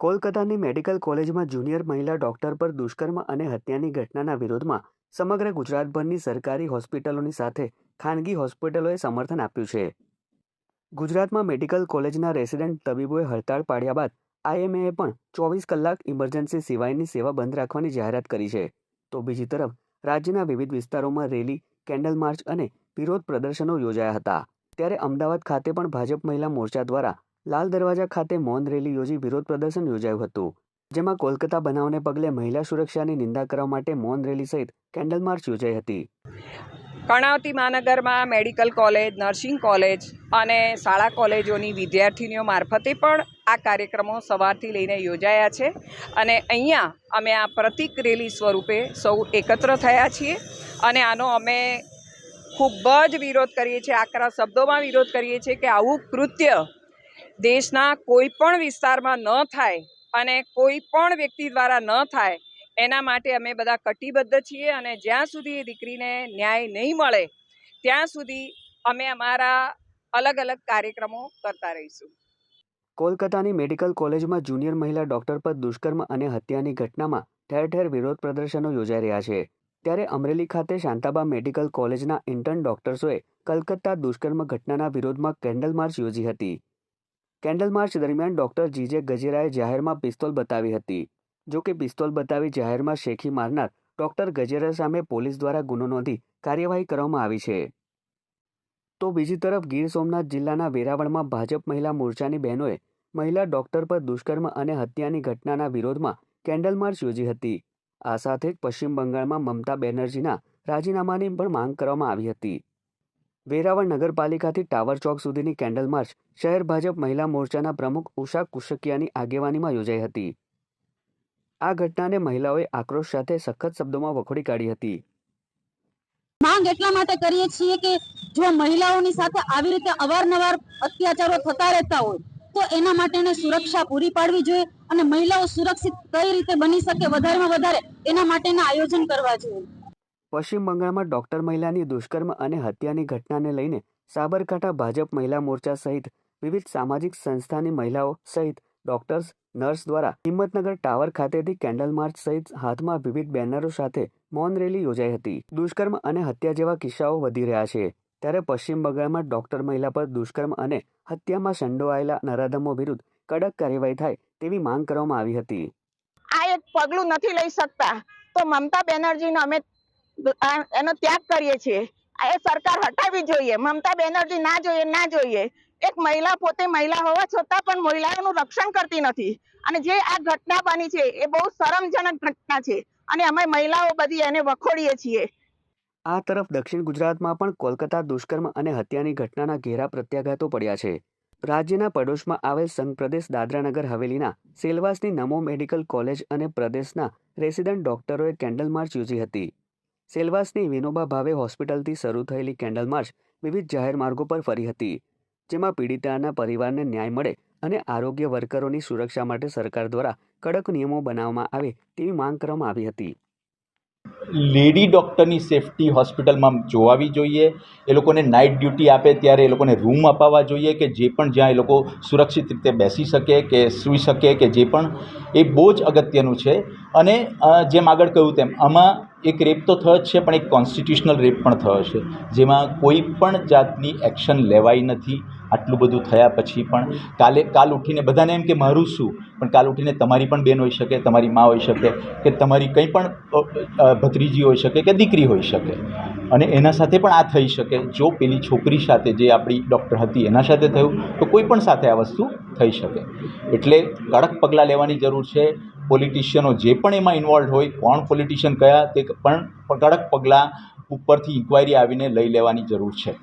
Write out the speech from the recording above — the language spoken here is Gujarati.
કોલકાતાની મેડિકલ કોલેજમાં જુનિયર મહિલા ડોક્ટર પર દુષ્કર્મ અને હત્યાની ઘટનાના વિરોધમાં સમગ્ર ગુજરાતભરની સરકારી હોસ્પિટલોની સાથે ખાનગી હોસ્પિટલોએ સમર્થન આપ્યું છે. ગુજરાતમાં મેડિકલ કોલેજના રેસિડેન્ટ તબીબોએ હડતાળ પાડ્યા બાદ આઈએમએએ પણ ચોવીસ કલાક ઇમરજન્સી સિવાયની સેવા બંધ રાખવાની જાહેરાત કરી છે. તો બીજી તરફ, રાજ્યના વિવિધ વિસ્તારોમાં રેલી, કેન્ડલ માર્ચ અને વિરોધ પ્રદર્શનો યોજાયા હતા. ત્યારે અમદાવાદ ખાતે પણ ભાજપ મહિલા મોરચા દ્વારા લાલ દરવાજા ખાતે મૌન રેલી યોજી વિરોધ પ્રદર્શન યોજાયું હતું, જેમાં કોલકાતા બનાવને પગલે મહિલા સુરક્ષાની નિંદા કરવા માટે મૌન રેલી સહિત કેન્ડલ માર્ચ યોજાઈ હતી. કર્ણાવતી મહાનગરમાં મેડિકલ કોલેજ, નર્સિંગ કોલેજ અને શાળા કોલેજોની વિદ્યાર્થીનીઓ મારફતે પણ આ કાર્યક્રમો સવારથી લઈને યોજાયા છે અને અહીંયા અમે આ પ્રતિક રેલી સ્વરૂપે સૌ એકત્ર થયા છીએ અને આનો અમે ખૂબ જ વિરોધ કરીએ છીએ, આકરા શબ્દોમાં વિરોધ કરીએ છીએ કે આવું કૃત્ય દેશના કોઈ પણ વિસ્તારમાં ન થાય અને કોઈ પણ વ્યક્તિ દ્વારા ન થાય, એના માટે અમે બધા કટિબદ્ધ છીએ અને જ્યાં સુધી એ દીકરીને ન્યાય નહીં મળે, ત્યાં સુધી અમે અમારા અલગ અલગ કાર્યક્રમો કરતા રહીશું. કોલકાતાની મેડિકલ કોલેજમાં જુનિયર મહિલા ડોક્ટર પર દુષ્કર્મ અને હત્યાની ઘટનામાં ઠેર ઠેર વિરોધ પ્રદર્શનો યોજાઈ રહ્યા છે. ત્યારે અમરેલી ખાતે શાંતાબા મેડિકલ કોલેજના ઇન્ટર્ન ડોક્ટર્સોએ કલકત્તા દુષ્કર્મ ઘટનાના વિરોધમાં કેન્ડલ માર્ચ યોજી હતી. કેન્ડલ માર્ચ દરમિયાન ડોક્ટર જીજે ગજેરાએ જાહેરમાં પિસ્તોલ બતાવી હતી. જો કે પિસ્તોલ બતાવી જાહેરમાં શેખી મારનાર ડોક્ટર ગજેરા સામે પોલીસ દ્વારા ગુનો નોંધી કાર્યવાહી કરવામાં આવી છે. તો બીજી તરફ ગીર સોમનાથ જિલ્લાના વેરાવળમાં ભાજપ મહિલા મોરચાની બહેનોએ મહિલા ડોક્ટર પર દુષ્કર્મ અને હત્યાની ઘટનાના વિરોધમાં કેન્ડલ માર્ચ યોજી હતી. આ સાથે જ પશ્ચિમ બંગાળમાં મમતા બેનર્જીના રાજીનામાની પણ માંગ કરવામાં આવી હતી. વેરાવળ નગરપાલિકાથી ટાવર ચોક સુધીની કેન્ડલ માર્ચ શહેર ભાજપ મહિલા મોરચાના પ્રમુખ ઉષા કુશકિયાની આગેવાનીમાં યોજાઈ હતી. આ ઘટનાને મહિલાઓએ આક્રોશ સાથે સખત શબ્દોમાં વખોડી કાઢી હતી. માંગ એટલા માટે કરીએ છીએ કે જો મહિલાઓની સાથે આવી રીતે અવારનવાર અત્યાચારો થતા રહેતા હોય, તો એના માટેને સુરક્ષા પૂરી પાડવી જોઈએ અને મહિલાઓ સુરક્ષિત કઈ રીતે બની શકે, વધારેમાં વધારે એના માટેના આયોજન કરવા જોઈએ. પશ્ચિમ બંગાળમાં ડોક્ટર મહિલાની દુષ્કર્મ અને હત્યાની ઘટનાને લઈને સાબરકાંઠા ભાજપ મહિલા મોરચા સહિત વિવિધ સામાજિક સંસ્થાની મહિલાઓ સહિત ડોક્ટર્સ, નર્સ દ્વારા હિંમતનગર ટાવર ખાતેથી કેન્ડલ માર્ચ સહિત હાથમાં વિવિધ બેનરો સાથે મૌન રેલી યોજાઈ હતી. દુષ્કર્મ અને હત્યા જેવા કિસ્સાઓ વધી રહ્યા છે. ત્યારે પશ્ચિમ બંગાળમાં ડોક્ટર મહિલા પર દુષ્કર્મ અને હત્યામાં સંડોવાયેલા નરાધમો વિરુદ્ધ કડક કાર્યવાહી થાય તેવી માંગ કરવામાં આવી હતી. આ એક પગલું નથી લઈ શકતા. તો મમતા બેનર્જીને અમે એનો ત્યાગ કરીએ છીએ. એ સરકાર હટાવી જોઈએ. મમતા બેનર્જી ના જોઈએ ના જોઈએ. એક મહિલા પોતે મહિલા હોવા છતાં પણ મહિલાઓનું રક્ષણ કરતી નથી. અને જે આ ઘટના બની છે, એ બહુ શરમજનક ઘટના છે. અને અમે મહિલાઓ બધી એને વખોડીએ છીએ. આ તરફ દક્ષિણ ગુજરાતમાં પણ કોલકાતા દુષ્કર્મ અને હત્યાની ઘટનાના ઘેરા પ્રત્યાઘાતો પડ્યા છે. રાજ્યના પડોશમાં આવેલ સંઘ પ્રદેશ દાદરાનગર હવેલીના સેલવાસની નમો મેડિકલ કોલેજ અને પ્રદેશના રેસિડન્ટ ડોક્ટરોએ કેન્ડલ માર્ચ યોજી હતી. સેલવાસની વિનોબા ભાવે હોસ્પિટલથી શરૂ થયેલી કેન્ડલ માર્ચ વિવિધ જાહેર માર્ગો પર ફરી હતી. જેમાં પીડિતાના પરિવારને ન્યાય મળે અને આરોગ્ય વર્કરોની સુરક્ષા માટે સરકાર દ્વારા કડક નિયમો બનાવવામાં આવે તેવી માંગ કરવામાં આવી હતી. લેડી ડૉક્ટરની સેફટી હોસ્પિટલમાં જોવાવી જોઈએ. એ લોકોને નાઇટ ડ્યુટી આપે ત્યારે એ લોકોને રૂમ અપાવવા જોઈએ કે જે પણ જ્યાં એ લોકો સુરક્ષિત રીતે બેસી શકે કે સૂઈ શકે કે જે પણ. એ બહુ જ અગત્યનું છે. અને જેમ આગળ કહ્યું તેમ, આમાં એક રેપ તો થયો જ છે, પણ એક કોન્સ્ટિટ્યુશનલ રેપ પણ થયો છે. જેમાં કોઈ પણ જાતની એક્શન લેવાઈ નથી. આટલું બધું થયા પછી પણ કાલે, કાલ ઉઠીને બધાને એમ કે મારું શું? પણ કાલ ઉઠીને તમારી પણ બેન હોઈ શકે, તમારી મા હોઈ શકે, કે તમારી કંઈ પણ ભત્રીજી હોઈ શકે, કે દીકરી હોઈ શકે. અને એના સાથે પણ આ થઈ શકે. જો પેલી છોકરી સાથે જે આપણી ડૉક્ટર હતી એના સાથે થયું, તો કોઈ પણ સાથે આ વસ્તુ થઈ શકે. એટલે કડક પગલાં લેવાની જરૂર છે. પોલિટિશિયનો જે પણ એમાં ઇન્વોલ્વ હોય, કોણ પોલિટિશિયન કયા, તે પણ કડક પગલાં ઉપરથી ઇન્ક્વાયરી આવીને લઈ લેવાની જરૂર છે.